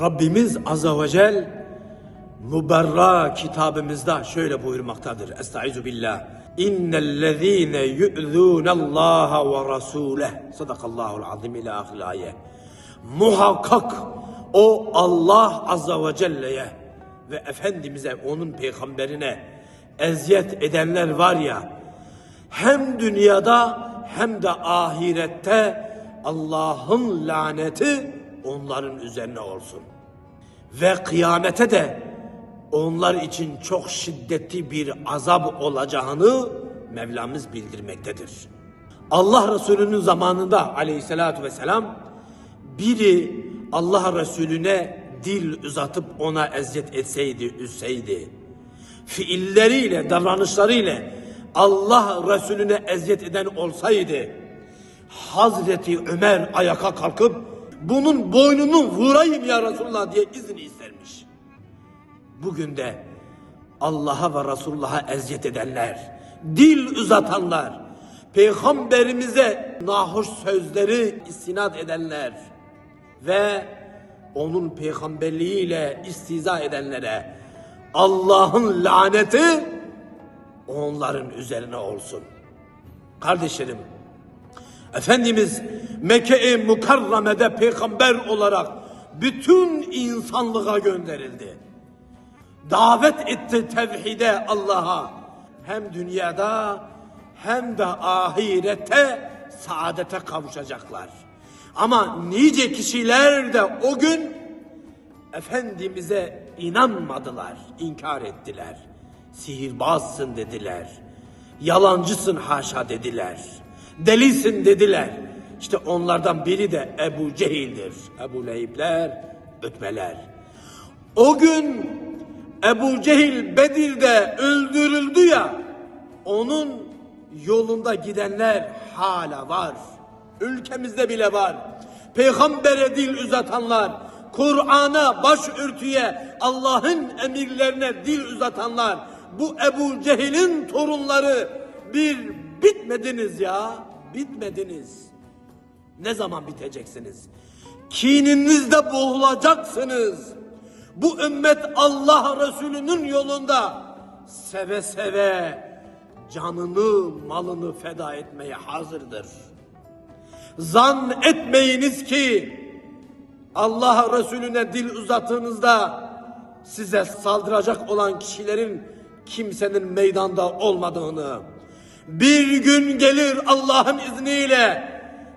Rabbimiz Azze ve Celle Müberra kitabımızda şöyle buyurmaktadır. Estaizu billah. İnnellezîne yu'zûnallâhe ve rasûleh. Sadakallahul azim ila ahil ayet. Muhakkak o Allah Azze ve Celle'ye ve Efendimiz'e, onun peygamberine eziyet edenler var ya, hem dünyada hem de ahirette Allah'ın laneti onların üzerine olsun. Ve kıyamete de onlar için çok şiddetli bir azap olacağını Mevlamız bildirmektedir. Allah Resulü'nün zamanında aleyhissalatü vesselam biri Allah Resulüne dil uzatıp ona eziyet etseydi, üzseydi, fiilleriyle, davranışlarıyla Allah Resulüne eziyet eden olsaydı, Hazreti Ömer ayaka kalkıp bunun boynunu vurayım ya Resulullah diye izin istermiş. Bugün de Allah'a ve Resulullah'a eziyet edenler, dil uzatanlar, peygamberimize nahoş sözleri istinad edenler ve onun peygamberliğiyle istiza edenlere Allah'ın laneti onların üzerine olsun. Kardeşlerim, Efendimiz Mekke-i Mukarreme'de peygamber olarak bütün insanlığa gönderildi. Davet etti tevhide Allah'a. Hem dünyada hem de ahirette saadete kavuşacaklar. Ama nice kişiler de o gün Efendimiz'e inanmadılar, inkar ettiler. Sihirbazsın dediler. Yalancısın haşa dediler. Delisin dediler. İşte onlardan biri de Ebu Cehil'dir. Ebu Lehibler, Ötbeler. O gün Ebu Cehil Bedir'de öldürüldü ya, onun yolunda gidenler hala var. Ülkemizde bile var. Peygambere dil uzatanlar, Kur'an'a baş örtüye, Allah'ın emirlerine dil uzatanlar, bu Ebu Cehil'in torunları bir bitmediniz ya, bitmediniz. Ne zaman biteceksiniz? Kininizde boğulacaksınız. Bu ümmet Allah Resulü'nün yolunda seve seve canını malını feda etmeye hazırdır. Zan etmeyiniz ki Allah Resulüne dil uzattığınızda size saldıracak olan kişilerin kimsenin meydanda olmadığını, bir gün gelir Allah'ın izniyle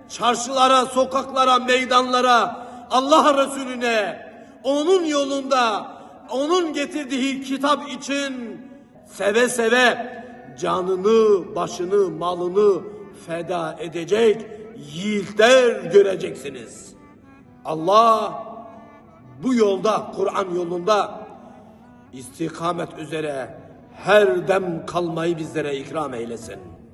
çarşılara, sokaklara, meydanlara, Allah Resulüne, onun yolunda, onun getirdiği kitap için seve seve canını, başını, malını feda edecek yiğitler göreceksiniz. Allah bu yolda, Kur'an yolunda istikamet üzere her dem kalmayı bizlere ikram eylesin.